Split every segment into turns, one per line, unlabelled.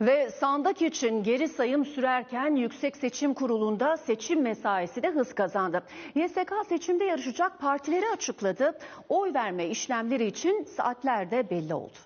Ve sandık için geri sayım sürerken Yüksek Seçim Kurulu'nda seçim mesaisi de hız kazandı. YSK seçimde yarışacak partileri açıkladı. Oy verme işlemleri için saatler de belli oldu.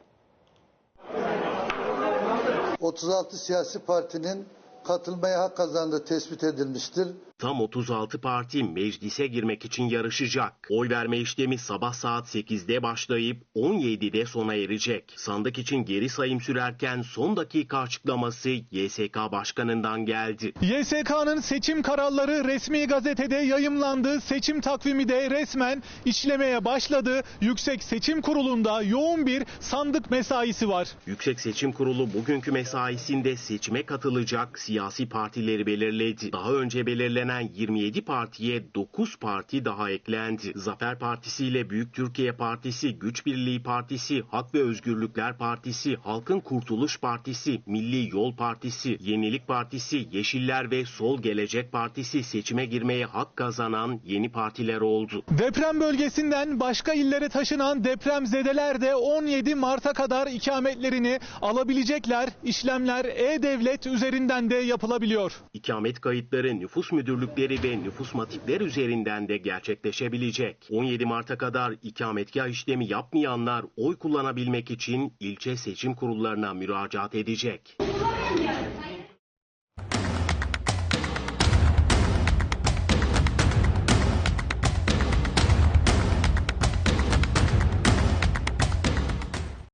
36 siyasi partinin katılmaya hak kazandığı tespit edilmiştir.
Tam 36 parti meclise girmek için yarışacak. Oy verme işlemi sabah saat 8'de başlayıp 17'de sona erecek. Sandık için geri sayım sürerken son dakika açıklaması YSK Başkanı'ndan geldi.
YSK'nın seçim kararları resmi gazetede yayımlandı. Seçim takvimi de resmen işlemeye başladı. Yüksek Seçim Kurulu'nda yoğun bir sandık mesaisi var.
Yüksek Seçim Kurulu bugünkü mesaisinde seçime katılacak siyasi partileri belirledi. Daha önce belirlenen 27 partiye 9 parti daha eklendi. Zafer Partisi ile Büyük Türkiye Partisi, Güç Birliği Partisi, Hak ve Özgürlükler Partisi, Halkın Kurtuluş Partisi, Milli Yol Partisi, Yenilik Partisi, Yeşiller ve Sol Gelecek Partisi seçime girmeye hak kazanan yeni partiler oldu.
Deprem bölgesinden başka illere taşınan depremzedeler de 17 Mart'a kadar ikametlerini alabilecekler. İşlemler E-Devlet üzerinden de yapılabiliyor.
İkamet kayıtları nüfus müdürlükleri ve nüfus matikler üzerinden de gerçekleşebilecek. 17 Mart'a kadar ikametgah işlemi yapmayanlar oy kullanabilmek için ilçe seçim kurullarına müracaat edecek.